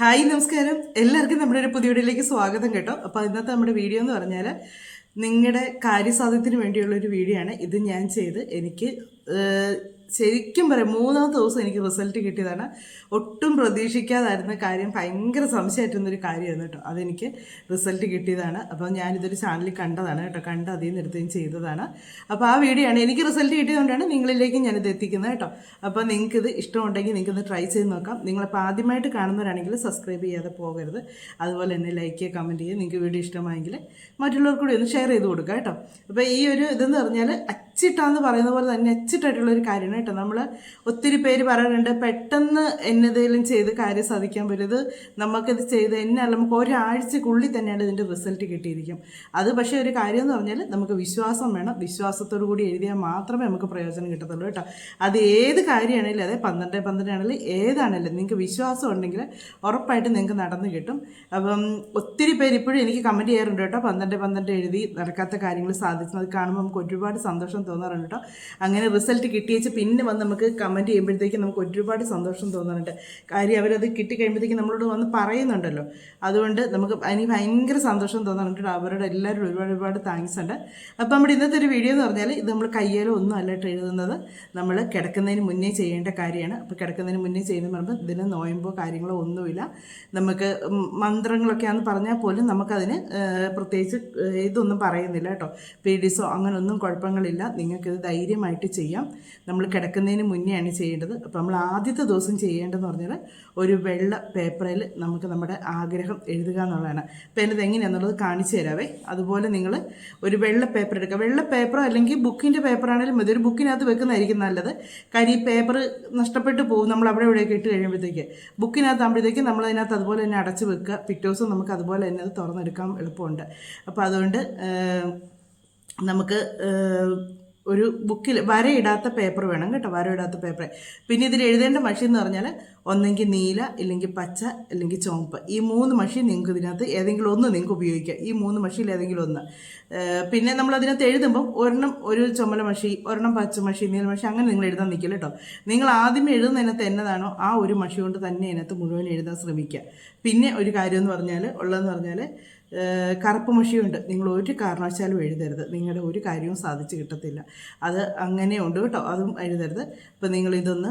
Hi നമസ്കാരം. എല്ലാവർക്കും നമ്മുടെ ഒരു പുതിയ വീഡിയോയിലേക്ക് സ്വാഗതം കേട്ടോ. അപ്പോൾ ഇന്നത്തെ നമ്മുടെ വീഡിയോ എന്ന് പറഞ്ഞാൽ നിങ്ങളുടെ കാര്യസാധ്യത്തിന് വേണ്ടിയുള്ള ഒരു വീഡിയോ ആണ് ഇത് ഞാൻ ചെയ്ത് എനിക്ക് ശരിക്കും പറയാം മൂന്നാമത്തെ ദിവസം എനിക്ക് റിസൾട്ട് കിട്ടിയതാണ്. ഒട്ടും പ്രതീക്ഷിക്കാതായിരുന്ന കാര്യം ഭയങ്കര സംശയമായിട്ടുന്നൊരു കാര്യമായിരുന്നു കേട്ടോ. അതെനിക്ക് റിസൾട്ട് കിട്ടിയതാണ്. അപ്പോൾ ഞാനിതൊരു ചാനലിൽ കണ്ടതാണ് കേട്ടോ. കണ്ട് അതിൽ നിന്ന് ചെയ്തതാണ്. അപ്പോൾ ആ വീഡിയോ ആണ് എനിക്ക് റിസൾട്ട് കിട്ടിയതുകൊണ്ടാണ് നിങ്ങളിലേക്ക് ഞാനിത് എത്തിക്കുന്നത് കേട്ടോ. അപ്പോൾ നിങ്ങൾക്കിത് ഇഷ്ടമുണ്ടെങ്കിൽ നിങ്ങൾക്കൊന്ന് ട്രൈ ചെയ്ത് നോക്കാം. നിങ്ങളിപ്പോൾ ആദ്യമായിട്ട് കാണുന്നവരാണെങ്കിൽ സബ്സ്ക്രൈബ് ചെയ്യാതെ പോകരുത്. അതുപോലെ തന്നെ ലൈക്ക് ചെയ്യുക കമന്റ് ചെയ്യുക. നിങ്ങൾക്ക് വീഡിയോ ഇഷ്ടമായെങ്കിൽ മറ്റുള്ളവർക്ക് കൂടി ഒന്ന് ഷെയർ ചെയ്ത് കൊടുക്കുക കേട്ടോ. അപ്പോൾ ഈ ഒരു ഇതെന്ന് പറഞ്ഞാൽ അച്ചിട്ടാന്ന് പറയുന്ന പോലെ തന്നെ എച്ചിട്ടായിട്ടുള്ള ഒരു കാര്യമാണ് കേട്ടോ. നമ്മൾ ഒത്തിരി പേര് പറയുന്നുണ്ട് പെട്ടെന്ന് എന്നതേലും ചെയ്ത് കാര്യം സാധിക്കാൻ പറ്റും ഇത് നമുക്കിത് ചെയ്ത് എന്നാൽ നമുക്ക് ഒരാഴ്ചക്കുള്ളിൽ തന്നെയാണ് ഇതിന്റെ റിസൾട്ട് കിട്ടിയിരിക്കും. അത് പക്ഷേ ഒരു കാര്യം എന്ന് പറഞ്ഞാൽ നമുക്ക് വിശ്വാസം വേണം. വിശ്വാസത്തോടു കൂടി എഴുതിയാൽ മാത്രമേ നമുക്ക് പ്രയോജനം കിട്ടത്തുള്ളൂ കേട്ടോ. അത് ഏത് കാര്യമാണെങ്കിലും അതെ പന്ത്രണ്ട് പന്ത്രണ്ട് ആണെങ്കിലും ഏതാണെങ്കിലും നിങ്ങൾക്ക് വിശ്വാസം ഉണ്ടെങ്കിൽ ഉറപ്പായിട്ട് നിങ്ങൾക്ക് നടന്നു കിട്ടും. അപ്പം ഒത്തിരി പേര് ഇപ്പോഴും എനിക്ക് കമന്റ് ചെയ്യാറുണ്ട് കേട്ടോ. പന്ത്രണ്ട് പന്ത്രണ്ട് എഴുതി നടക്കാത്ത കാര്യങ്ങൾ സാധിക്കുന്നത് കാണുമ്പോൾ നമുക്ക് ഒരുപാട് സന്തോഷം തോന്നാറുണ്ട് കേട്ടോ. അങ്ങനെ റിസൾട്ട് കിട്ടിയേച്ച് പിന്നെ വന്ന് നമുക്ക് കമന്റ് ചെയ്യുമ്പോഴത്തേക്കും നമുക്ക് ഒരുപാട് സന്തോഷം തോന്നാറുണ്ട്. കാര്യം അവരത് കിട്ടിക്കഴിയുമ്പോഴത്തേക്കും നമ്മളോട് വന്ന് പറയുന്നുണ്ടല്ലോ. അതുകൊണ്ട് നമുക്ക് അതിന് ഭയങ്കര സന്തോഷം തോന്നാറുണ്ട് കേട്ടോ. അവരോട് എല്ലാവരും ഒരുപാട് ഒരുപാട് താങ്ക്സ് ഉണ്ട്. അപ്പോൾ നമ്മുടെ ഇന്നത്തെ ഒരു വീഡിയോ എന്ന് പറഞ്ഞാൽ ഇത് നമ്മൾ കയ്യേലോ ഒന്നും അല്ല കേട്ടോ എഴുതുന്നത്. നമ്മൾ കിടക്കുന്നതിന് മുന്നേ ചെയ്യേണ്ട കാര്യമാണ്. അപ്പോൾ കിടക്കുന്നതിന് മുന്നേ ചെയ്യുന്ന പറയുമ്പോൾ ഇതിന് നോയമ്പോ കാര്യങ്ങളോ ഒന്നുമില്ല. നമുക്ക് മന്ത്രങ്ങളൊക്കെ മന്ത്രങ്ങളൊക്കെയാണെന്ന് പറഞ്ഞാൽ പോലും നമുക്കതിന് പ്രത്യേകിച്ച് ഇതൊന്നും പറയുന്നില്ല കേട്ടോ. പീഡിസോ അങ്ങനെയൊന്നും കുഴപ്പങ്ങളില്ല. നിങ്ങൾക്കിത് ധൈര്യമായിട്ട് ചെയ്യാം. നമ്മൾ കിടക്കുന്നതിന് മുന്നെയാണ് ചെയ്യേണ്ടത്. അപ്പോൾ നമ്മൾ ആദ്യത്തെ ദിവസം ചെയ്യേണ്ടതെന്ന് പറഞ്ഞാൽ ഒരു വെള്ള പേപ്പറിൽ നമുക്ക് നമ്മുടെ ആഗ്രഹം എഴുതുക എന്നുള്ളതാണ്. അപ്പോൾ അതിനത് എങ്ങനെയാണെന്നുള്ളത് കാണിച്ചു തരാവേ. അതുപോലെ നിങ്ങൾ ഒരു വെള്ള പേപ്പർ എടുക്കുക. വെള്ള പേപ്പറോ അല്ലെങ്കിൽ ബുക്കിന്റെ പേപ്പറാണെങ്കിലും മതി. ഒരു ബുക്കിനകത്ത് വെക്കുന്നതായിരിക്കും നല്ലത്. കാര്യം ഈ പേപ്പർ നഷ്ടപ്പെട്ടു പോകും. നമ്മൾ അവിടെ ഇവിടെയൊക്കെ ഇട്ട് കഴിയുമ്പോഴത്തേക്ക് ബുക്കിനകത്ത് ആകുമ്പോഴത്തേക്ക് നമ്മൾ അതിനകത്ത് അതുപോലെ തന്നെ അടച്ച് വെക്കുക. പിറ്റേ ദിവസം നമുക്ക് അതുപോലെ തന്നെ അത് തുറന്നെടുക്കാൻ എളുപ്പമുണ്ട്. അപ്പോൾ അതുകൊണ്ട് നമുക്ക് ഒരു ബുക്കിൽ വരയിടാത്ത പേപ്പർ വേണം കേട്ടോ വരയിടാത്ത പേപ്പർ. പിന്നെ ഇതിൽ എഴുതേണ്ട മഷി എന്ന് പറഞ്ഞാൽ ഒന്നെങ്കിൽ നീല ഇല്ലെങ്കിൽ പച്ച അല്ലെങ്കിൽ ചുവപ്പ്. ഈ മൂന്ന് മഷി നിങ്ങൾക്ക് ഇതിനകത്ത് ഏതെങ്കിലും ഒന്ന് നിങ്ങൾക്ക് ഉപയോഗിക്കാം. ഈ മൂന്ന് മഷിയിൽ ഏതെങ്കിലും ഒന്ന്. പിന്നെ നമ്മൾ അതിനകത്ത് എഴുതുമ്പം ഒരെണ്ണം ഒരു ചുമല മഷി ഒരെണ്ണം പച്ച മഷി നീല മഷി അങ്ങനെ നിങ്ങൾ എഴുതാൻ നിൽക്കില്ല കേട്ടോ. നിങ്ങൾ ആദ്യം എഴുതുന്നതിനകത്ത് എന്നതാണോ ആ ഒരു മഷി കൊണ്ട് തന്നെ അതിനകത്ത് മുഴുവൻ എഴുതാൻ ശ്രമിക്കുക. പിന്നെ ഒരു കാര്യം എന്ന് പറഞ്ഞാൽ ഉള്ളതെന്ന് പറഞ്ഞാൽ കറുപ്പ് മഷിയുണ്ട്. നിങ്ങൾ ഒരു കാരണവശാലും എഴുതരുത്. നിങ്ങളുടെ ഒരു കാര്യവും സാധിച്ചു കിട്ടത്തില്ല. അത് അങ്ങനെ ഉണ്ട് കേട്ടോ. അതും എഴുതരുത്. അപ്പോൾ നിങ്ങൾ ഇതൊന്ന്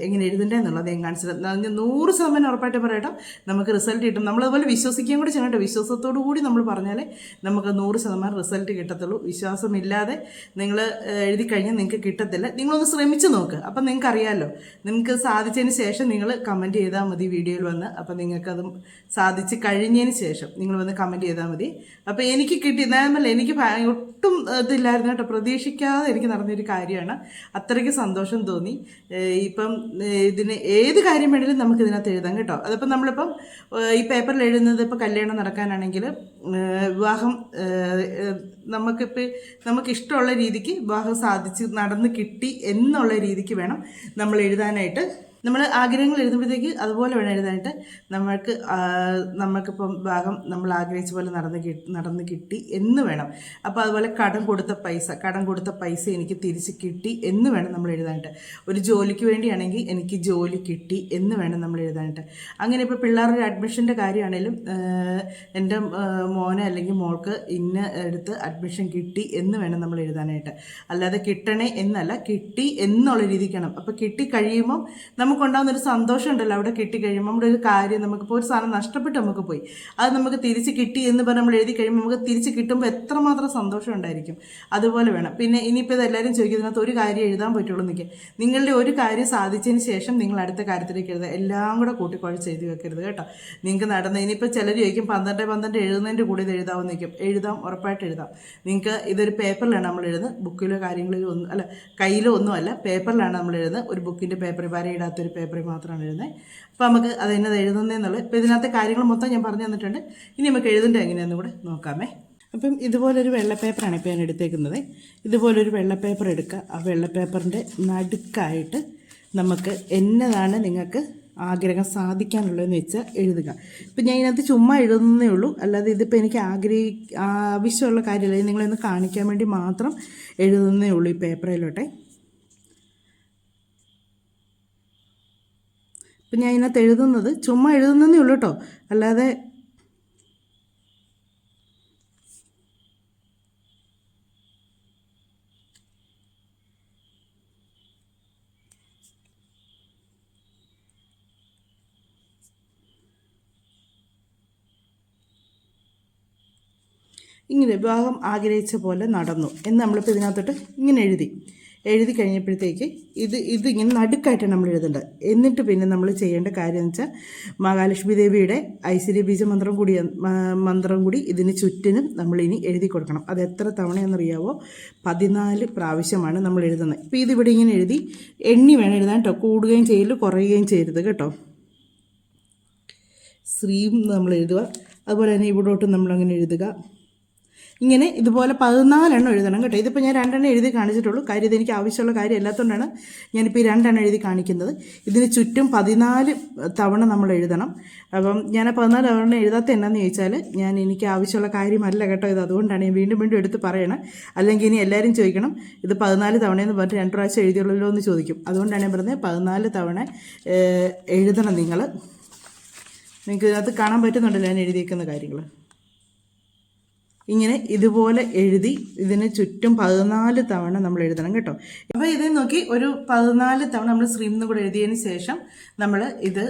എങ്ങനെ എഴുതണ്ടേന്നുള്ളത് ഞാൻ കാണിച്ചത് ഞാൻ നൂറ് ശതമാനം ഉറപ്പായിട്ട് പറയട്ടോ. നമുക്ക് റിസൾട്ട് കിട്ടും. നമ്മളതുപോലെ വിശ്വസിക്കുകയും കൂടി ചെയ്യണം കേട്ടോ. വിശ്വാസത്തോടു കൂടി നമ്മൾ പറഞ്ഞാലേ നമുക്ക് നൂറ് ശതമാനം റിസൾട്ട് കിട്ടത്തുള്ളൂ. വിശ്വാസമില്ലാതെ നിങ്ങൾ എഴുതി കഴിഞ്ഞാൽ നിങ്ങൾക്ക് കിട്ടത്തില്ല. നിങ്ങളൊന്ന് ശ്രമിച്ച് നോക്ക്. അപ്പം നിങ്ങൾക്ക് അറിയാമല്ലോ നിങ്ങൾക്ക് സാധിച്ചതിന് ശേഷം നിങ്ങൾ കമന്റ് ചെയ്താൽ മതി വീഡിയോയിൽ വന്ന്. അപ്പം നിങ്ങൾക്കത് സാധിച്ച് കഴിഞ്ഞതിന് ശേഷം നിങ്ങൾ വന്ന് കമന്റ് ചെയ്താൽ മതി. അപ്പോൾ എനിക്ക് കിട്ടി. എന്നാമല്ല എനിക്ക് ഒട്ടും ഇതില്ലായിരുന്നു കേട്ടോ. പ്രതീക്ഷിക്കാതെ എനിക്ക് നടന്നൊരു കാര്യമാണ്. അത്രയ്ക്ക് സന്തോഷം തോന്നി. ഇപ്പം ഇതിന് ഏത് കാര്യം വേണമെങ്കിലും നമുക്ക് ഇതിനകത്ത് എഴുതാം കേട്ടോ. അതിപ്പം നമ്മളിപ്പം ഈ പേപ്പറിൽ എഴുതുന്നത് ഇപ്പോൾ കല്യാണം നടക്കാനാണെങ്കിൽ വിവാഹം നമുക്കിപ്പോൾ നമുക്ക് ഇഷ്ടമുള്ള രീതിക്ക് വിവാഹം സാധിച്ച് നടന്ന് കിട്ടി എന്നുള്ള രീതിക്ക് വേണം നമ്മൾ എഴുതാനായിട്ട് നമ്മൾ ആഗ്രഹങ്ങൾ എഴുതുമ്പോഴത്തേക്ക് അതുപോലെ വേണം എഴുതാനായിട്ട്. നമ്മൾക്ക് നമ്മൾക്കിപ്പം ഭാഗം നമ്മൾ ആഗ്രഹിച്ച പോലെ നടന്ന് കിട്ടി നടന്ന് കിട്ടി എന്ന് വേണം. അപ്പോൾ അതുപോലെ കടം കൊടുത്ത പൈസ കടം കൊടുത്ത പൈസ എനിക്ക് തിരിച്ച് കിട്ടി എന്ന് വേണം നമ്മൾ എഴുതാനായിട്ട്. ഒരു ജോലിക്ക് വേണ്ടിയാണെങ്കിൽ എനിക്ക് ജോലി കിട്ടി എന്ന് വേണം നമ്മൾ എഴുതാനായിട്ട്. അങ്ങനെ ഇപ്പോൾ പിള്ളേരുടെ അഡ്മിഷന്റെ കാര്യമാണെങ്കിലും എന്റെ മോനെ അല്ലെങ്കിൽ മോൾക്ക് ഇന്ന എടുത്ത് അഡ്മിഷൻ കിട്ടി എന്ന് വേണം നമ്മൾ എഴുതാനായിട്ട്. അല്ലാതെ കിട്ടണേ എന്നല്ല കിട്ടി എന്നുള്ള രീതിക്കാണ്. അപ്പോൾ കിട്ടി കഴിയുമ്പം നമുക്കുണ്ടാകുന്ന ഒരു സന്തോഷം ഉണ്ടല്ലോ അവിടെ കിട്ടിക്കഴിയുമ്പോൾ നമ്മുടെ ഒരു കാര്യം നമുക്കിപ്പോൾ ഒരു സാധനം നഷ്ടപ്പെട്ട് നമുക്ക് പോയി. അത് നമുക്ക് തിരിച്ച് കിട്ടി എന്ന് പറഞ്ഞ് നമ്മൾ എഴുതി കഴിയുമ്പോൾ നമുക്ക് തിരിച്ച് കിട്ടുമ്പോൾ എത്രമാത്രം സന്തോഷം ഉണ്ടായിരിക്കും. അതുപോലെ വേണം. പിന്നെ ഇനിയിപ്പോൾ ഇത് എല്ലാവരും ചോദിക്കുന്നതിനകത്ത് ഒരു കാര്യം എഴുതാൻ പറ്റുള്ളൂ എന്നൊക്കെ നിങ്ങളുടെ ഒരു കാര്യം സാധിച്ചതിന് ശേഷം നിങ്ങൾ അടുത്ത കാര്യത്തിലേക്ക് എഴുതുക. എല്ലാം കൂടെ കൂട്ടിക്കുഴച്ച് എഴുതി വെക്കരുത് കേട്ടോ. നിങ്ങൾക്ക് നടന്ന ഇനിയിപ്പോൾ ചിലർ ചോദിക്കും പന്ത്രണ്ട് പന്ത്രണ്ട് എഴുതുന്നതിന്റെ കൂടെ ഇത് എഴുതാമെന്ന് നിൽക്കും എഴുതാം ഉറപ്പായിട്ട് എഴുതാം. നിങ്ങൾക്ക് ഇതൊരു പേപ്പറിലാണ് നമ്മൾ എഴുതുന്നത്. ബുക്കിലോ കാര്യങ്ങളിലോ ഒന്നും അല്ല കയ്യിലോ ഒന്നുമല്ല പേപ്പറിലാണ് നമ്മൾ എഴുതുന്നത്. ഒരു ബുക്കിന്റെ പേപ്പറിൽ വരയിടാത്തൊരു പേപ്പറിൽ മാത്രമാണ് എഴുതുന്നത് അപ്പോൾ നമുക്ക് അത് എന്നത് എഴുതുന്നതെന്നുള്ളത് ഇപ്പോൾ ഇതിനകത്തെ കാര്യങ്ങൾ മൊത്തം ഞാൻ പറഞ്ഞു തന്നിട്ടുണ്ട്. ഇനി നമുക്ക് എഴുതേണ്ടത് എങ്ങനെയാണെന്ന് കൂടെ നോക്കാമേ. അപ്പം ഇതുപോലൊരു വെള്ള പേപ്പറാണ് ഇപ്പോൾ ഞാൻ എടുത്തേക്കുന്നത്. ഇതുപോലൊരു വെള്ള പേപ്പർ എടുക്കുക. ആ വെള്ള പേപ്പറിന്റെ നടുക്കായിട്ട് നമുക്ക് എന്നതാണ് നിങ്ങൾക്ക് ആഗ്രഹം സാധിക്കാനുള്ളതെന്ന് വെച്ചാൽ എഴുതുക. ഇപ്പം ഞാൻ ഇതിനകത്ത് ചുമ്മാ എഴുതുന്നേ ഉള്ളൂ. അല്ലാതെ ഇതിപ്പോൾ എനിക്ക് ആഗ്രഹി ആവശ്യമുള്ള കാര്യമില്ല. ഇത് നിങ്ങളൊന്ന് കാണിക്കാൻ വേണ്ടി മാത്രം എഴുതുന്നേ ഉള്ളൂ ഈ പേപ്പറിലോട്ടെ ഇപ്പം ഞാൻ ഇതിനകത്ത് എഴുതുന്നത് ചുമ്മാ എഴുതുന്നതേ ഉള്ളൂ കേട്ടോ അല്ലാതെ ഇങ്ങനെ വിവാഹം ആഗ്രഹിച്ച പോലെ നടന്നു എന്ന് നമ്മളിപ്പോൾ ഇതിനകത്തോട്ട് ഇങ്ങനെ എഴുതി. എഴുതി കഴിഞ്ഞപ്പോഴത്തേക്ക് ഇത് ഇതിങ്ങനെ നടുക്കായിട്ടാണ് നമ്മൾ എഴുതേണ്ടത്. എന്നിട്ട് പിന്നെ നമ്മൾ ചെയ്യേണ്ട കാര്യം എന്ന് വെച്ചാൽ മഹാലക്ഷ്മി ദേവിയുടെ ഐശ്വര്യ ബീജ മന്ത്രം കൂടി മന്ത്രം കൂടി ഇതിന് ചുറ്റിനും നമ്മൾ ഇനി എഴുതി കൊടുക്കണം. അത് എത്ര തവണയെന്നറിയാവോ? പതിനാല് പ്രാവശ്യമാണ് നമ്മൾ എഴുതുന്നത്. ഇപ്പോൾ ഇതിവിടെ ഇങ്ങനെ എഴുതി എണ്ണി വേണം എഴുതാൻ കേട്ടോ കൂടുകയും ചെയ്യൽ കുറയുകയും ചെയ്യരുത് കേട്ടോ. ശ്രീം നമ്മൾ എഴുതുക. അതുപോലെ തന്നെ ഇവിടോട്ട് നമ്മളങ്ങനെ എഴുതുക. ഇങ്ങനെ ഇതുപോലെ പതിനാലെണ്ണം എഴുതണം കേട്ടോ. ഇതിപ്പോൾ ഞാൻ രണ്ടെണ്ണം എഴുതി കാണിച്ചിട്ടുള്ളൂ. കാര്യം ഇതെനിക്ക് ആവശ്യമുള്ള കാര്യം അല്ലാത്തതുകൊണ്ടാണ് ഞാനിപ്പോൾ ഈ രണ്ടെണ്ണം എഴുതി കാണിക്കുന്നത്. ഇതിന് ചുറ്റും പതിനാല് തവണ നമ്മൾ എഴുതണം. അപ്പം ഞാൻ ആ പതിനാല് തവണ എഴുതാത്ത എന്നാന്ന് ചോദിച്ചാൽ ഞാൻ എനിക്ക് ആവശ്യമുള്ള കാര്യമല്ല കേട്ടോ ഇത്. അതുകൊണ്ടാണ് ഞാൻ വീണ്ടും വീണ്ടും എടുത്ത് പറയണം. അല്ലെങ്കിൽ ഇനി എല്ലാവരും ചോദിക്കണം ഇത് പതിനാല് തവണയെന്ന് പറഞ്ഞിട്ട് രണ്ട് പ്രാവശ്യം എഴുതിയുള്ളല്ലോ എന്ന് ചോദിക്കും. അതുകൊണ്ടാണ് ഞാൻ പറഞ്ഞത് പതിനാല് തവണ എഴുതണം നിങ്ങൾ നിങ്ങൾക്ക് ഇതിനകത്ത് കാണാൻ പറ്റുന്നുണ്ടല്ലോ ഞാൻ എഴുതിയേക്കുന്ന കാര്യങ്ങൾ ഇങ്ങനെ ഇതുപോലെ എഴുതി ഇതിന് ചുറ്റും പതിനാല് തവണ നമ്മൾ എഴുതണം കേട്ടോ. അപ്പോൾ ഇത് നോക്കി ഒരു പതിനാല് തവണ നമ്മൾ സ്ക്രീനിൽ കൂടെ എഴുതിയതിന് ശേഷം നമ്മൾ ഇത്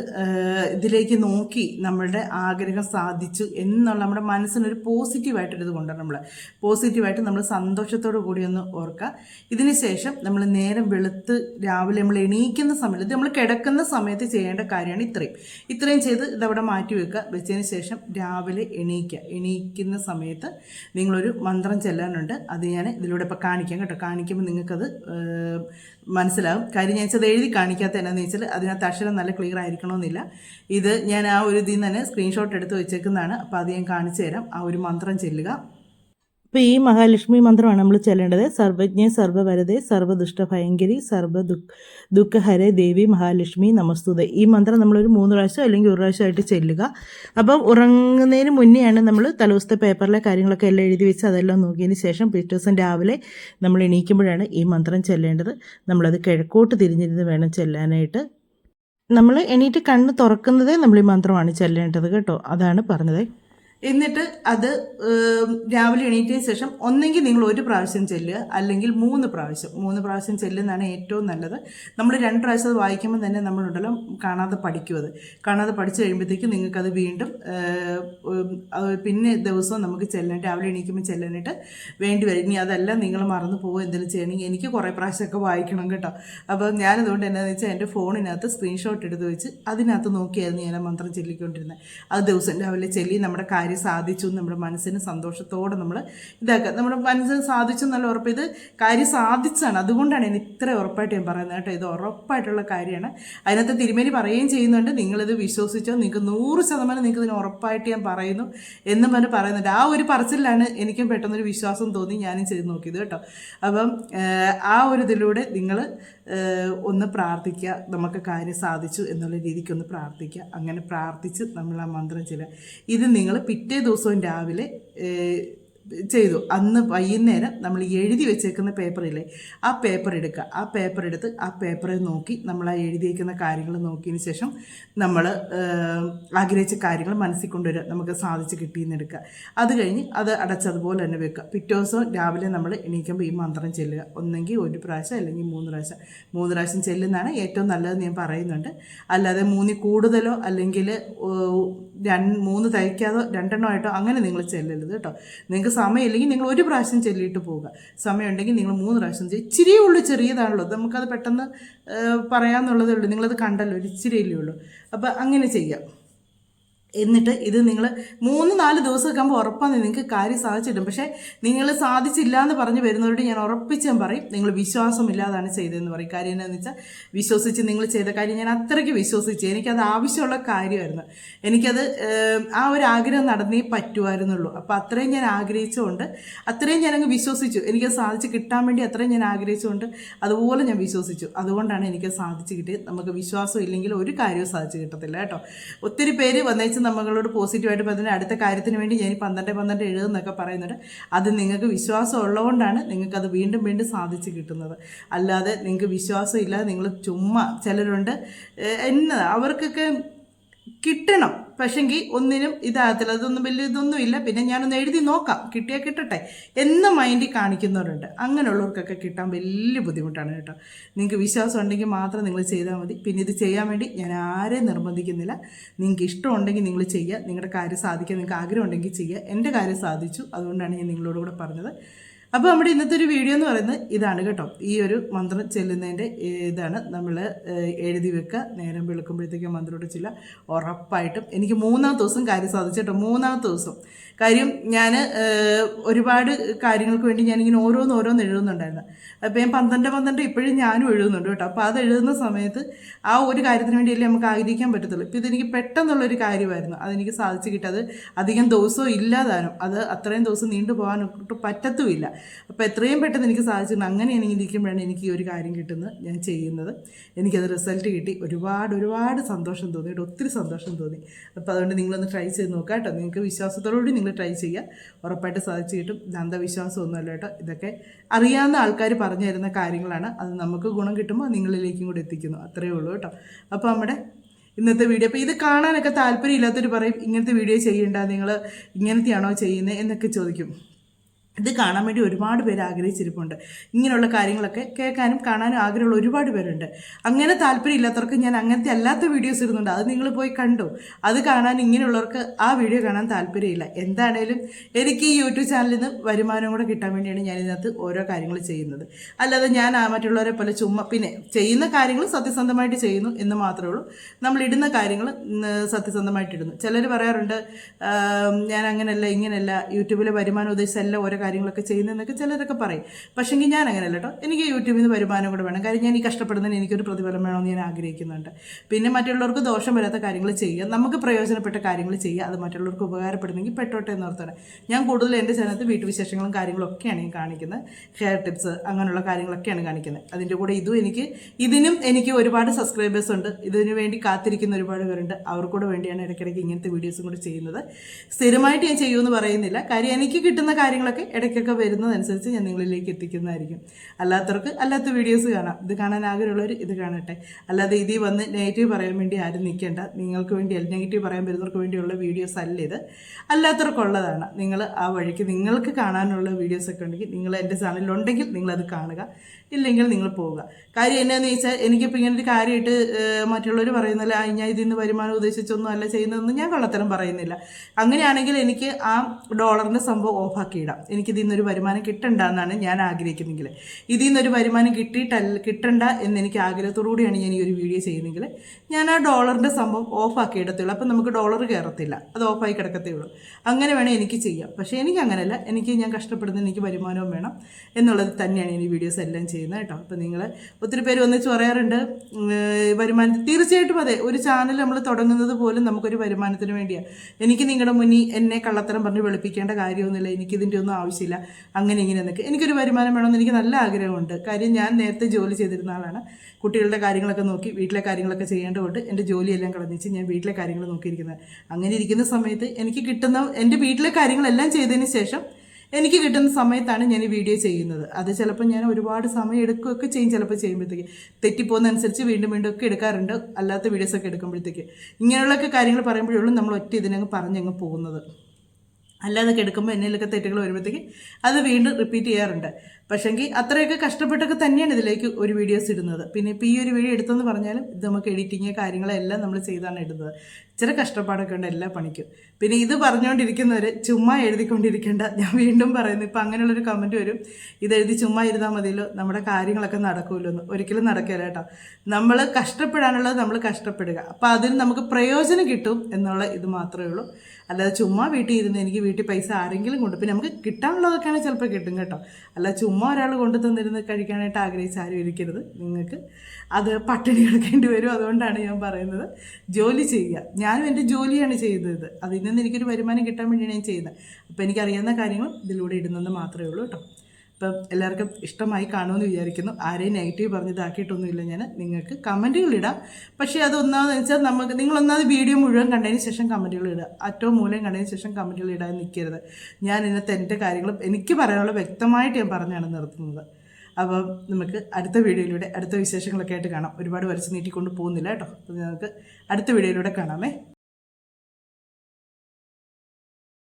ഇതിലേക്ക് നോക്കി നമ്മളുടെ ആഗ്രഹം സാധിച്ചു എന്നുള്ള നമ്മുടെ മനസ്സിനൊരു പോസിറ്റീവായിട്ടൊരു ഇത് കൊണ്ടുവരണം നമ്മൾ പോസിറ്റീവായിട്ട് നമ്മൾ സന്തോഷത്തോടു കൂടി ഒന്ന് ഓർക്കുക. ഇതിന് ശേഷം നമ്മൾ നേരം വെളുത്ത് രാവിലെ നമ്മൾ എണീക്കുന്ന സമയത്ത് നമ്മൾ കിടക്കുന്ന സമയത്ത് ചെയ്യേണ്ട കാര്യമാണ് ഇത്രയും. ഇത്രയും ചെയ്ത് ഇതവിടെ മാറ്റി വെക്കുക. വെച്ചതിന് ശേഷം രാവിലെ എണീക്കുക. എണീക്കുന്ന സമയത്ത് നിങ്ങളൊരു മന്ത്രം ചെല്ലാനുണ്ട്. അത് ഞാൻ ഇതിലൂടെ ഇപ്പോൾ കാണിക്കാം കേട്ടോ. കാണിക്കുമ്പോൾ നിങ്ങൾക്കത് ഏഹ്, മനസ്സിലാവും. കാര്യം ഞാൻ വെച്ചത് എഴുതി കാണിക്കാത്ത എന്നാന്ന് വെച്ചാൽ അതിനകത്ത് അക്ഷരം നല്ല ക്ലിയർ ആയിരിക്കണമെന്നില്ല. ഇത് ഞാൻ ആ ഒരു ഇതിൽ നിന്ന് തന്നെ സ്ക്രീൻഷോട്ട് എടുത്ത് വെച്ചേക്കുന്നതാണ്. അപ്പോൾ അത് ഞാൻ കാണിച്ചു തരാം. ആ ഒരു മന്ത്രം ചെല്ലുക. ഇപ്പോൾ ഈ മഹാലക്ഷ്മി മന്ത്രമാണ് നമ്മൾ ചെല്ലേണ്ടത്. സർവജ്ഞ സർവവരതെ സർവദുഷ്ട ഭയങ്കരി സർവ ദുഃഖഹരെ ദേവി മഹാലക്ഷ്മി നമസ്തുത. ഈ മന്ത്രം നമ്മൾ ഒരു മൂന്ന് പ്രാവശ്യം അല്ലെങ്കിൽ ഒരു പ്രാവശ്യമായിട്ട് ചെല്ലുക. അപ്പം ഉറങ്ങുന്നതിന് മുന്നെയാണ് നമ്മൾ തലേദിവസത്തെ പേപ്പറിലെ കാര്യങ്ങളൊക്കെ എല്ലാം എഴുതി വെച്ച് അതെല്ലാം നോക്കിയതിന് ശേഷം പിറ്റേ ദിവസം രാവിലെ നമ്മൾ എണീക്കുമ്പോഴാണ് ഈ മന്ത്രം ചെല്ലേണ്ടത്. നമ്മളത് കിഴക്കോട്ട് തിരിഞ്ഞിരുന്ന് വേണം ചെല്ലാനായിട്ട്. നമ്മൾ എണീറ്റ് കണ്ണ് തുറക്കുന്നതേ നമ്മൾ ഈ മന്ത്രമാണ് ചെല്ലേണ്ടത് കേട്ടോ. അതാണ് പറഞ്ഞത്. എന്നിട്ട് അത് രാവിലെ എണീറ്റതിന് ശേഷം ഒന്നെങ്കിൽ നിങ്ങൾ ഒരു പ്രാവശ്യം ചെല്ലുക അല്ലെങ്കിൽ മൂന്ന് പ്രാവശ്യം. മൂന്ന് പ്രാവശ്യം ചെല്ലുന്നതാണ് ഏറ്റവും നല്ലത്. നമ്മൾ രണ്ട് പ്രാവശ്യം അത് വായിക്കുമ്പോൾ തന്നെ നമ്മളുണ്ടല്ലോ കാണാതെ പഠിക്കുമത് കാണാതെ പഠിച്ചു കഴിയുമ്പോഴത്തേക്ക് നിങ്ങൾക്കത് വീണ്ടും പിന്നെ ദിവസവും നമുക്ക് ചെല്ലാൻ രാവിലെ എണീക്കുമ്പോൾ ചെല്ലാനായിട്ട് വേണ്ടി വരും. ഇനി അതല്ല നിങ്ങൾ മറന്നു പോകുക എന്തെങ്കിലും ചെയ്യണമെങ്കിൽ എനിക്ക് കുറേ പ്രാവശ്യമൊക്കെ വായിക്കണം കേട്ടോ. അപ്പോൾ ഞാനതുകൊണ്ട് എന്നാന്ന് വെച്ചാൽ എന്റെ ഫോണിനകത്ത് സ്ക്രീൻഷോട്ട് എടുത്ത് വെച്ച് അതിനകത്ത് നോക്കിയായിരുന്നു ഞാൻ മന്ത്രം ചൊല്ലിക്കൊണ്ടിരുന്നത്. അത് ദിവസം രാവിലെ ചെല്ലി നമ്മുടെ കാര്യം സാധിച്ചു എന്ന് നമ്മുടെ മനസ്സിന് സന്തോഷത്തോടെ നമ്മൾ ഇതാക്കുക. നമ്മുടെ മനസ്സിന് സാധിച്ചു എന്നുള്ള ഉറപ്പ് ഇത് കാര്യം സാധിച്ചാണ് അതുകൊണ്ടാണ് ഞാൻ ഇത്ര ഉറപ്പായിട്ട് ഞാൻ പറയുന്നത് കേട്ടോ. ഇത് ഉറപ്പായിട്ടുള്ള കാര്യമാണ്. അതിനകത്ത് തിരുമേനി പറയുകയും ചെയ്യുന്നുണ്ട്. നിങ്ങളിത് വിശ്വസിച്ചോ നിങ്ങൾക്ക് നൂറ് ശതമാനം നിങ്ങൾക്ക് ഇതിന് ഉറപ്പായിട്ട് ഞാൻ പറയുന്നു എന്നും പറഞ്ഞ് പറയുന്നുണ്ട്. ആ ഒരു പറച്ചിലാണ് എനിക്കും പെട്ടെന്നൊരു വിശ്വാസം തോന്നി ഞാനും ചെയ്ത് നോക്കിയത് കേട്ടോ. അപ്പം ആ ഒരു ഇതിലൂടെ നിങ്ങൾ ഒന്ന് പ്രാർത്ഥിക്കുക. നമുക്ക് കാര്യം സാധിച്ചു എന്നുള്ള രീതിക്ക് ഒന്ന് പ്രാർത്ഥിക്കുക. അങ്ങനെ പ്രാർത്ഥിച്ച് നമ്മൾ ആ മന്ത്രം ചെയ്യുക ഇത് നിങ്ങൾ പിറ്റേ ദിവസവും രാവിലെ ചെയ്തു. അന്ന് വൈകുന്നേരം നമ്മൾ എഴുതി വെച്ചേക്കുന്ന പേപ്പറില്ലേ ആ പേപ്പർ എടുക്കുക. ആ പേപ്പർ എടുത്ത് ആ പേപ്പറിൽ നോക്കി നമ്മൾ ആ എഴുതിയേക്കുന്ന കാര്യങ്ങൾ നോക്കിയതിന് ശേഷം നമ്മൾ ആഗ്രഹിച്ച കാര്യങ്ങൾ മനസ്സിൽ കൊണ്ടുവരിക. നമുക്ക് സാധിച്ച് കിട്ടിയെന്ന് എടുക്കുക. അത് കഴിഞ്ഞ് അത് അടച്ചതുപോലെ തന്നെ വെക്കുക. പിറ്റേ ദിവസം രാവിലെ നമ്മൾ എണീക്കുമ്പോൾ ഈ മന്ത്രം ചെല്ലുക. ഒന്നെങ്കിൽ ഒരു പ്രാവശ്യം അല്ലെങ്കിൽ മൂന്ന് പ്രാവശ്യം. മൂന്ന് പ്രാവശ്യം ചെല്ലുന്നതാണ് ഏറ്റവും നല്ലതെന്ന് ഞാൻ പറയുന്നുണ്ട്. അല്ലാതെ മൂന്നിൽ കൂടുതലോ അല്ലെങ്കിൽ രണ്ട് മൂന്ന് തയ്ക്കാതോ രണ്ടെണ്ണമായിട്ടോ അങ്ങനെ നിങ്ങൾ ചെല്ലരുത് കേട്ടോ. നിങ്ങൾക്ക് സമയമില്ലെങ്കിൽ നിങ്ങൾ ഒരു പ്രാവശ്യം ചെല്ലിയിട്ട് പോവുക. സമയമുണ്ടെങ്കിൽ നിങ്ങൾ മൂന്ന് പ്രാവശ്യം ചെയ്യുക ഇച്ചിരിയേ ഉള്ളൂ ചെറിയതാണല്ലോ. നമുക്കത് പെട്ടെന്ന് പറയാമെന്നുള്ളതേ ഉള്ളൂ. നിങ്ങളത് കണ്ടല്ലോ. ഒരു ഇച്ചിരിയല്ലേ ഉള്ളൂ. അപ്പോൾ അങ്ങനെ ചെയ്യാം. എന്നിട്ട് ഇത് നിങ്ങൾ മൂന്ന് നാല് ദിവസമൊക്കെ ആകുമ്പോൾ ഉറപ്പാണ് നിങ്ങൾക്ക് കാര്യം സാധിച്ചിട്ടും. പക്ഷേ നിങ്ങൾ സാധിച്ചില്ല എന്ന് പറഞ്ഞ് വരുന്നവരോട് ഞാൻ ഉറപ്പിച്ച് പറയും നിങ്ങൾ വിശ്വാസമില്ലാതാണ് ചെയ്തതെന്ന് പറയും. കാര്യം എന്താണെന്ന് വെച്ചാൽ വിശ്വസിച്ച് നിങ്ങൾ ചെയ്ത കാര്യം ഞാൻ അത്രയ്ക്ക് വിശ്വസിച്ച്. എനിക്കത് ആവശ്യമുള്ള കാര്യമായിരുന്നു. എനിക്കത് ആ ഒരു ആഗ്രഹം നടന്നേ പറ്റുമായിരുന്നുള്ളൂ അപ്പോൾ അത്രയും ഞാൻ ആഗ്രഹിച്ചുകൊണ്ട് അത്രയും ഞാനങ്ങ് വിശ്വസിച്ചു. എനിക്കത് സാധിച്ച് കിട്ടാൻ വേണ്ടി അത്രയും ഞാൻ ആഗ്രഹിച്ചുകൊണ്ട് അതുപോലെ ഞാൻ വിശ്വസിച്ചു. അതുകൊണ്ടാണ് എനിക്ക് സാധിച്ച് കിട്ടിയത്. നമുക്ക് വിശ്വാസം ഇല്ലെങ്കിൽ ഒരു കാര്യവും സാധിച്ച് കിട്ടത്തില്ല കേട്ടോ. ഒത്തിരി പേര് വന്നേച്ച് ഓഡിയൻസ് നമ്മളോട് പോസിറ്റീവായിട്ട് പറഞ്ഞാൽ അടുത്ത കാര്യത്തിന് വേണ്ടി ഞാൻ പന്ത്രണ്ട് പന്ത്രണ്ട് എഴുതുന്നൊക്കെ പറയുന്നുണ്ട്. അത് നിങ്ങൾക്ക് വിശ്വാസം ഉള്ളതുകൊണ്ടാണ് നിങ്ങൾക്കത് വീണ്ടും വീണ്ടും സാധിച്ച് കിട്ടുന്നത്. അല്ലാതെ നിങ്ങൾക്ക് വിശ്വാസം ഇല്ലാതെ നിങ്ങൾ ചുമ്മാ ചിലരുണ്ട്. എന്നതാ അവർക്കൊക്കെ കിട്ടണം. പക്ഷെങ്കിൽ ഒന്നിനും ഇതാകത്തില്ല. അതൊന്നും വലിയ ഇതൊന്നും ഇല്ല. പിന്നെ ഞാനൊന്ന് എഴുതി നോക്കാം. കിട്ടിയാൽ കിട്ടട്ടെ. എന്ന മൈൻഡിൽ കാണിക്കുന്നവരുണ്ട്. അങ്ങനെയുള്ളവർക്കൊക്കെ കിട്ടാൻ വലിയ ബുദ്ധിമുട്ടാണ് കേട്ടോ. നിങ്ങൾക്ക് വിശ്വാസം ഉണ്ടെങ്കിൽ മാത്രം നിങ്ങൾ ചെയ്താൽ മതി. പിന്നെ ഇത് ചെയ്യാൻ വേണ്ടി ഞാൻ ആരെയും നിർബന്ധിക്കുന്നില്ല. നിങ്ങൾക്ക് ഇഷ്ടമുണ്ടെങ്കിൽ നിങ്ങൾ ചെയ്യുക. നിങ്ങളുടെ കാര്യം സാധിക്കുക നിങ്ങൾക്ക് ആഗ്രഹം ഉണ്ടെങ്കിൽ ചെയ്യുക. എന്റെ കാര്യം സാധിച്ചു. അതുകൊണ്ടാണ് ഞാൻ നിങ്ങളോട് കൂടെ പറഞ്ഞത്. അപ്പോൾ നമ്മുടെ ഇന്നത്തെ ഒരു വീഡിയോ എന്ന് പറയുന്നത് ഇതാണ് കേട്ടോ. ഈ ഒരു മന്ത്രം ചെല്ലുന്നതിന്റെ ഇതാണ്. നമ്മൾ എഴുതി വെക്കുക. നേരം വെളുക്കുമ്പോഴത്തേക്കും മന്ത്രോട് ചെല്ലുക. ഉറപ്പായിട്ടും എനിക്ക് മൂന്നാം ദിവസം കാര്യം സാധിച്ചു കേട്ടോ മൂന്നാമത്തെ ദിവസം. കാര്യം ഞാൻ ഒരുപാട് കാര്യങ്ങൾക്ക് വേണ്ടി ഞാനിങ്ങനെ ഓരോന്ന് ഓരോന്ന് എഴുതുന്നുണ്ടായിരുന്നു. അപ്പോൾ ഞാൻ പന്ത്രണ്ട് പന്ത്രണ്ട് ഇപ്പോഴും ഞാനും എഴുതുന്നുണ്ട് കേട്ടോ. അപ്പോൾ അത് എഴുതുന്ന സമയത്ത് ആ ഒരു കാര്യത്തിന് വേണ്ടിയല്ലേ നമുക്ക് ആഗ്രഹിക്കാൻ പറ്റത്തുള്ളൂ. ഇപ്പോൾ ഇതെനിക്ക് പെട്ടെന്നുള്ളൊരു കാര്യമായിരുന്നു. അതെനിക്ക് സാധിച്ചു കിട്ടി അത് അധികം ദിവസവും ഇല്ലാതാനും അത് അത്രയും ദിവസം നീണ്ടു പോകാൻ പറ്റത്തുമില്ല. അപ്പോൾ എത്രയും പെട്ടെന്ന് എനിക്ക് അങ്ങനെ എനിക്ക് ഇരിക്കുമ്പോഴാണ് എനിക്ക് ഈ ഒരു കാര്യം കിട്ടുന്നത് ഞാൻ ചെയ്യുന്നത്. എനിക്കത് റിസൾട്ട് കിട്ടി. ഒരുപാട് ഒരുപാട് സന്തോഷം തോന്നി. ഒത്തിരി സന്തോഷം തോന്നി. അപ്പോൾ അതുകൊണ്ട് നിങ്ങളൊന്ന് ട്രൈ ചെയ്ത് നോക്കാം കേട്ടോ നിങ്ങൾക്ക് വിശ്വാസത്തോടുകൂടി നിങ്ങൾ ട്രൈ ചെയ്യുക ഉറപ്പായിട്ട് സാധിച്ചു കിട്ടും. ഇത് അന്ധവിശ്വാസമൊന്നുമല്ല കേട്ടോ. ഇതൊക്കെ അറിയാവുന്ന ആൾക്കാർ പറഞ്ഞു തരുന്ന കാര്യങ്ങളാണ്. അത് നമുക്ക് ഗുണം കിട്ടുമ്പോൾ നിങ്ങളിലേക്കും കൂടി എത്തിക്കുന്നു. അത്രയേ ഉള്ളൂ കേട്ടോ. അപ്പോൾ നമ്മുടെ ഇന്നത്തെ വീഡിയോ. അപ്പോൾ ഇത് കാണാനൊക്കെ താല്പര്യമില്ലാത്തവർ പറയും ഇങ്ങനത്തെ വീഡിയോ ചെയ്യണ്ട. നിങ്ങൾ ഇങ്ങനത്തെയാണോ ചെയ്യുന്നത്? എന്നൊക്കെ ചോദിക്കും. ഇത് കാണാൻ വേണ്ടി ഒരുപാട് പേര് ആഗ്രഹിച്ചിരിപ്പുണ്ട്. ഇങ്ങനെയുള്ള കാര്യങ്ങളൊക്കെ കേൾക്കാനും കാണാനും ആഗ്രഹമുള്ള ഒരുപാട് പേരുണ്ട്. അങ്ങനെ താല്പര്യമില്ലാത്തവർക്ക് ഞാൻ അങ്ങനത്തെ അല്ലാത്ത വീഡിയോസ് ഇടുന്നുണ്ട്. അത് നിങ്ങൾ പോയി കണ്ടു. അത് കാണാൻ ഇങ്ങനെയുള്ളവർക്ക് ആ വീഡിയോ കാണാൻ താല്പര്യമില്ല. എന്താണേലും എനിക്ക് ഈ യൂട്യൂബ് ചാനലിൽ നിന്ന് വരുമാനം കൂടെ കിട്ടാൻ വേണ്ടിയാണ് ഞാൻ ഇതിനകത്ത് ഓരോ കാര്യങ്ങൾ ചെയ്യുന്നത്. അല്ലാതെ ഞാൻ ആ മറ്റുള്ളവരെ പോലെ ചുമ്മാ പിന്നെ ചെയ്യുന്ന കാര്യങ്ങൾ സത്യസന്ധമായിട്ട് ചെയ്യുന്നു എന്ന് മാത്രമേ ഉള്ളൂ. നമ്മൾ ഇടുന്ന കാര്യങ്ങൾ സത്യസന്ധമായിട്ട് ഇടുന്നു. ചിലർ പറയാറുണ്ട് ഞാൻ അങ്ങനെയല്ല ഇങ്ങനെയല്ല യൂട്യൂബിലെ വരുമാനം ഉദ്ദേശിച്ചല്ല ഓരോ കാര്യങ്ങളൊക്കെ ചെയ്യുന്നതെന്നൊക്കെ ചിലരൊക്കെ പറയും. പക്ഷേങ്കിൽ ഞാൻ അങ്ങനെയല്ല കേട്ടോ എനിക്ക് യൂട്യൂബിൽ നിന്ന് വരുമാനം കൂടെ വേണം. കാര്യം ഞാൻ ഈ കഷ്ടപ്പെടുന്നതിന് എനിക്കൊരു പ്രതിഫലം വേണമെന്ന് ഞാൻ ആഗ്രഹിക്കുന്നുണ്ട്. പിന്നെ മറ്റുള്ളവർക്ക് ദോഷം വരാത്ത കാര്യങ്ങൾ ചെയ്യുക. നമുക്ക് പ്രയോജനപ്പെട്ട കാര്യങ്ങൾ ചെയ്യുക. അത് മറ്റുള്ളവർക്ക് ഉപകാരപ്പെടുന്നെങ്കിൽ പെട്ടോട്ടെ എന്ന് ഓർത്താണ് ഞാൻ കൂടുതൽ എന്റെ ചാനലത്ത് വീട്ടുവിശേഷങ്ങളും കാര്യങ്ങളും ഒക്കെയാണ് ഞാൻ കാണിക്കുന്നത്. ഹെയർ ടിപ്സ് അങ്ങനെയുള്ള കാര്യങ്ങളൊക്കെയാണ് കാണിക്കുന്നത്. അതിന്റെ കൂടെ ഇതും എനിക്ക് ഇതിനും എനിക്ക് ഒരുപാട് സബ്സ്ക്രൈബേഴ്സ് ഉണ്ട്. ഇതിനു വേണ്ടി കാത്തിരിക്കുന്ന ഒരുപാട് പേരുണ്ട്. അവർക്കൂടെ വേണ്ടിയാണ് ഇടയ്ക്കിടയ്ക്ക് ഇങ്ങനത്തെ വീഡിയോസും കൂടി ചെയ്യുന്നത്. സ്ഥിരമായിട്ട് ഞാൻ ചെയ്യുമെന്ന് പറയുന്നില്ല. കാര്യം എനിക്ക് കിട്ടുന്ന കാര്യങ്ങളൊക്കെ ഇടയ്ക്കൊക്കെ വരുന്നതനുസരിച്ച് ഞാൻ നിങ്ങളിലേക്ക് എത്തിക്കുന്നതായിരിക്കും. അല്ലാത്തവർക്ക് അല്ലാത്ത വീഡിയോസ് കാണാം. ഇത് കാണാൻ ആഗ്രഹമുള്ളവർ ഇത് കാണട്ടെ. അല്ലാതെ ഇതിൽ വന്ന് നെഗറ്റീവ് പറയാൻ വേണ്ടി ആരും നിൽക്കേണ്ട. നിങ്ങൾക്ക് വേണ്ടി നെഗറ്റീവ് പറയാൻ വരുന്നവർക്ക് വേണ്ടിയുള്ള വീഡിയോസ് അല്ല ഇത്. അല്ലാത്തവർക്കുള്ളതാണ്. നിങ്ങൾ ആ വഴിക്ക് നിങ്ങൾക്ക് കാണാനുള്ള വീഡിയോസൊക്കെ ഉണ്ടെങ്കിൽ നിങ്ങൾ എന്റെ ചാനലിലുണ്ടെങ്കിൽ നിങ്ങളത് കാണുക. ഇല്ലെങ്കിൽ നിങ്ങൾ പോവുക. കാര്യം എന്നാന്ന് ചോദിച്ചാൽ എനിക്കിപ്പോൾ ഇങ്ങനെ ഒരു കാര്യമായിട്ട് മറ്റുള്ളവർ പറയുന്നില്ല "ആ, ഞാൻ ഇതിൽ നിന്ന് വരുമാനം ഉദ്ദേശിച്ചൊന്നും അല്ല ചെയ്യുന്നതെന്ന് ഞാൻ കള്ളത്തരം പറയുന്നില്ല. അങ്ങനെയാണെങ്കിൽ എനിക്ക് ആ ഡോളറിന്റെ സംഭവം ഓഫാക്കി ഇടാം എനിക്ക് ഇതിൽ നിന്നൊരു വരുമാനം കിട്ടണ്ട എന്നാണ് ഞാൻ ആഗ്രഹിക്കുന്നെങ്കിൽ ഇതിൽ നിന്നൊരു വരുമാനം കിട്ടിയിട്ടല്ല കിട്ടണ്ട എന്ന് എനിക്ക് ആഗ്രഹത്തോടു കൂടിയാണ് ഞാൻ ഈ ഒരു വീഡിയോ ചെയ്യുന്നെങ്കിൽ ഞാൻ ആ ഡോളറിന്റെ സംഭവം ഓഫാക്കി ഇടത്തുള്ളൂ. അപ്പം നമുക്ക് ഡോളർ കയറത്തില്ല അത് ഓഫായി കിടക്കത്തേ ഉള്ളൂ. അങ്ങനെ വേണം എനിക്ക് ചെയ്യാം. പക്ഷേ എനിക്ക് അങ്ങനെയല്ല എനിക്ക് ഞാൻ കഷ്ടപ്പെടുന്ന എനിക്ക് വരുമാനവും വേണം എന്നുള്ളത് തന്നെയാണ് ഈ വീഡിയോസ് എല്ലാം ചെയ്യുന്നത്. കേട്ടോ. അപ്പം നിങ്ങൾ ഒത്തിരി പേര് ഒന്നിച്ച് പറയാറുണ്ട് വരുമാനം തീർച്ചയായിട്ടും അതെ. ഒരു ചാനൽ നമ്മൾ തുടങ്ങുന്നത് പോലും നമുക്കൊരു വരുമാനത്തിന് വേണ്ടിയാണ് എനിക്ക് നിങ്ങളുടെ മുന്നിൽ എന്നെ കള്ളത്തരം പറഞ്ഞ് വെളുപ്പിക്കേണ്ട കാര്യമൊന്നുമില്ല. എനിക്കിതിന്റെ ഒന്നും ആവശ്യമില്ല. അങ്ങനെ ഇങ്ങനെ എന്നൊക്കെ എനിക്കൊരു വരുമാനം വേണമെന്ന് എനിക്ക് നല്ല ആഗ്രഹമുണ്ട്. കാര്യം ഞാൻ നേരത്തെ ജോലി ചെയ്തിരുന്ന ആളാണ്. കുട്ടികളുടെ കാര്യങ്ങളൊക്കെ നോക്കി വീട്ടിലെ കാര്യങ്ങളൊക്കെ ചെയ്യേണ്ടതുകൊണ്ട് എന്റെ ജോലിയെല്ലാം കളഞ്ഞിച്ച് ഞാൻ വീട്ടിലെ കാര്യങ്ങൾ നോക്കിയിരിക്കുന്നത്. അങ്ങനെ ഇരിക്കുന്ന സമയത്ത് എനിക്ക് കിട്ടുന്ന എന്റെ വീട്ടിലെ കാര്യങ്ങളെല്ലാം ചെയ്തതിന് ശേഷം എനിക്ക് കിട്ടുന്ന സമയത്താണ് ഞാൻ ഈ വീഡിയോ ചെയ്യുന്നത്. അത് ചിലപ്പോൾ ഞാൻ ഒരുപാട് സമയം എടുക്കുകയൊക്കെ ചെയ്യും ചിലപ്പോൾ ചെയ്യുമ്പോഴത്തേക്ക്. തെറ്റിപ്പോകുന്നതനുസരിച്ച് വീണ്ടും വീണ്ടും ഒക്കെ എടുക്കാറുണ്ട്. അല്ലാത്ത വീഡിയോസൊക്കെ എടുക്കുമ്പോഴത്തേക്ക്. ഇങ്ങനെയുള്ളൊക്കെ കാര്യങ്ങൾ പറയുമ്പോഴുള്ളൂ നമ്മൾ ഒറ്റ ഇതിനങ്ങ് പറഞ്ഞങ്ങ് പോകുന്നത്. അല്ലാതെ എടുക്കുമ്പോൾ എന്നതിലൊക്കെ തെറ്റുകൾ വരുമ്പോഴത്തേക്ക് അത് വീണ്ടും റിപ്പീറ്റ് ചെയ്യാറുണ്ട്. പക്ഷേങ്കിൽ അത്രയൊക്കെ കഷ്ടപ്പെട്ടൊക്കെ തന്നെയാണ് ഇതിലേക്ക് ഒരു വീഡിയോസ് ഇടുന്നത്. പിന്നെ ഇപ്പോൾ ഈ ഒരു വീഡിയോ എടുത്തെന്ന് പറഞ്ഞാലും ഇത് നമുക്ക് എഡിറ്റിങ് കാര്യങ്ങളെല്ലാം നമ്മൾ ചെയ്താണ് ഇടുന്നത്. ഇച്ചിരി കഷ്ടപ്പാടൊക്കെ ഉണ്ട് എല്ലാ പണിക്കും. പിന്നെ ഇത് പറഞ്ഞുകൊണ്ടിരിക്കുന്നവർ ചുമ്മാ എഴുതിക്കൊണ്ടിരിക്കേണ്ട. ഞാൻ വീണ്ടും പറയുന്നു ഇപ്പം അങ്ങനെയുള്ളൊരു കമന്റ് വരും. ഇത് എഴുതി ചുമ്മാ ഇരുന്നാൽ മതിയല്ലോ നമ്മുടെ കാര്യങ്ങളൊക്കെ നടക്കുമല്ലോ എന്ന്. ഒരിക്കലും നടക്കില്ല കേട്ടോ. നമ്മൾ കഷ്ടപ്പെടാനുള്ളത് നമ്മൾ കഷ്ടപ്പെടുക. അപ്പോൾ അതിന് നമുക്ക് പ്രയോജനം കിട്ടും എന്നുള്ള ഇത് മാത്രമേ ഉള്ളൂ. അല്ലാതെ ചുമ്മാ വീട്ടിൽ ഇരുന്ന് എനിക്ക് വീട്ടിൽ പൈസ ആരെങ്കിലും കൊണ്ട് പിന്നെ നമുക്ക് കിട്ടാനുള്ളതൊക്കെയാണ് ചിലപ്പോൾ കിട്ടും കേട്ടോ. അല്ല ചുമ്മാ ഒരാൾ കൊണ്ടു തന്നിരുന്ന് കഴിക്കാനായിട്ട് ആഗ്രഹിച്ച് ആരും ഇരിക്കരുത്. നിങ്ങൾക്ക് അത് പട്ടിണി കിടക്കേണ്ടി വരും. അതുകൊണ്ടാണ് ഞാൻ പറയുന്നത്. ജോലി ചെയ്യുക. ഞാനും എന്റെ ജോലിയാണ് ചെയ്തത് അതിൽ നിന്ന് എനിക്കൊരു വരുമാനം കിട്ടാൻ വേണ്ടിയാണ് ഞാൻ ചെയ്യുന്നത്. അപ്പോൾ എനിക്കറിയാവുന്ന കാര്യങ്ങൾ ഇതിലൂടെ ഇടുന്നെന്ന് മാത്രമേ ഉള്ളൂ കേട്ടോ. ഇപ്പം എല്ലാവർക്കും ഇഷ്ടമായി കാണുമെന്ന് വിചാരിക്കുന്നു. ആരെയും നെഗറ്റീവ് പറഞ്ഞിതാക്കിയിട്ടൊന്നുമില്ല ഞാൻ. നിങ്ങൾക്ക് കമന്റുകൾ ഇടാം. പക്ഷേ അത് ഒന്നാമെന്ന് വെച്ചാൽ നമുക്ക് നിങ്ങളൊന്നാമത് വീഡിയോ മുഴുവൻ കണ്ടതിന് ശേഷം കമന്റുകൾ ഇടുക. അറ്റവും മൂലം കണ്ടതിന് ശേഷം കമന്റുകൾ ഇടാൻ നിൽക്കരുത്. ഞാൻ ഇന്നത്തെ എന്റെ കാര്യങ്ങളും എനിക്ക് പറയാനുള്ള വ്യക്തമായിട്ട് ഞാൻ പറഞ്ഞാണ് നിർത്തുന്നത്. അപ്പം നമുക്ക് അടുത്ത വീഡിയോയിലൂടെ അടുത്ത വിശേഷങ്ങളൊക്കെ ആയിട്ട് കാണാം. ഒരുപാട് വരച്ച് നീട്ടിക്കൊണ്ട് പോകുന്നില്ല കേട്ടോ. നമുക്ക് അടുത്ത വീഡിയോയിലൂടെ കാണാമേ.